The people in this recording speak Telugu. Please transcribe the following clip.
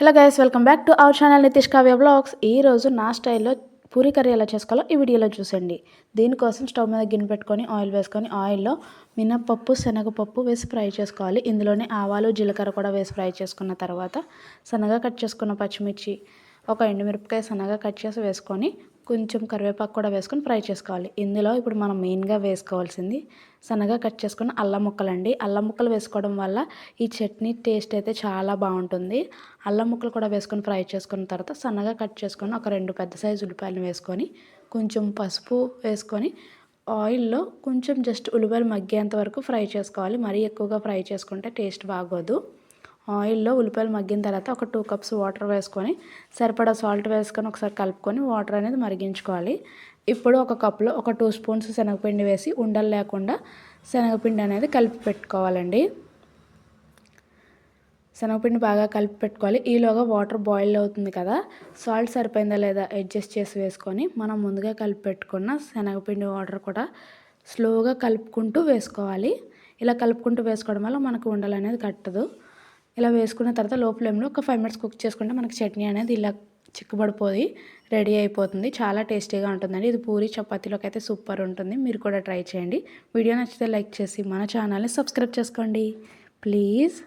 Hello guys welcome back to our channel Nitish Kavya blogs ఈరోజు నా స్టైల్లో పూరి కర్రీ ఎలా చేసుకోవాలో ఈ వీడియోలో చూసండి దీనికోసం స్టవ్ మీద గిన్నె పెట్టుకొని ఆయిల్ వేసుకొని ఆయిల్లో మినప్పప్పు శనగపప్పు వేసి ఫ్రై చేసుకోవాలి. ఇందులోనే ఆవాలు జీలకర్ర కూడా వేసి ఫ్రై చేసుకున్న తర్వాత సన్నగా కట్ చేసుకున్న పచ్చిమిర్చి ఒక ఎండుమిరపకాయ సన్నగా కట్ చేసి వేసుకొని కొంచెం కరివేపాకు కూడా వేసుకొని ఫ్రై చేసుకోవాలి. ఇందులో ఇప్పుడు మనం మెయిన్గా వేసుకోవాల్సింది సన్నగా కట్ చేసుకున్న అల్లం ముక్కలు అండి అల్లం ముక్కలు వేసుకోవడం వల్ల ఈ చట్నీ టేస్ట్ అయితే చాలా బాగుంటుంది. అల్లం ముక్కలు కూడా వేసుకొని ఫ్రై చేసుకున్న తర్వాత సన్నగా కట్ చేసుకొని ఒక రెండు పెద్ద సైజు ఉల్లిపాయలు వేసుకొని కొంచెం పసుపు వేసుకొని ఆయిల్లో కొంచెం జస్ట్ ఉల్లిపాయలు మగ్గేంత వరకు ఫ్రై చేసుకోవాలి. మరీ ఎక్కువగా ఫ్రై చేసుకుంటే టేస్ట్ బాగోదు. ఆయిల్లో ఉల్లిపాయలు మగ్గిన తర్వాత ఒక టూ కప్స్ వాటర్ వేసుకొని సరిపడా సాల్ట్ వేసుకొని ఒకసారి కలుపుకొని వాటర్ అనేది మరిగించుకోవాలి. ఇప్పుడు ఒక కప్లో ఒక టూ స్పూన్స్ శనగపిండి వేసి ఉండలు లేకుండా శనగపిండి అనేది కలిపి పెట్టుకోవాలండి. శనగపిండి బాగా కలిపి పెట్టుకోవాలి. ఈలోగా వాటర్ బాయిల్ అవుతుంది కదా సాల్ట్ సరిపోయిందా లేదా అడ్జస్ట్ చేసి వేసుకొని మనం ముందుగా కలిపి పెట్టుకున్న శనగపిండి వాటర్ కూడా స్లోగా కలుపుకుంటూ వేసుకోవాలి. ఇలా కలుపుకుంటూ వేసుకోవడం వల్ల మనకు ఉండలు అనేది కట్టదు. ఇలా వేసుకున్న తర్వాత లో ఫ్లేమ్లో ఒక ఫైవ్ మినిట్స్ కుక్ చేసుకుంటే మనకి చట్నీ అనేది ఇలా చిక్కబడిపోయి రెడీ అయిపోతుంది. చాలా టేస్టీగా ఉంటుందండి. ఇది పూరి చపాతీలోకి అయితే సూపర్ ఉంటుంది. మీరు కూడా ట్రై చేయండి. వీడియో నచ్చితే లైక్ చేసి మన ఛానల్ని సబ్స్క్రైబ్ చేసుకోండి. ప్లీజ్.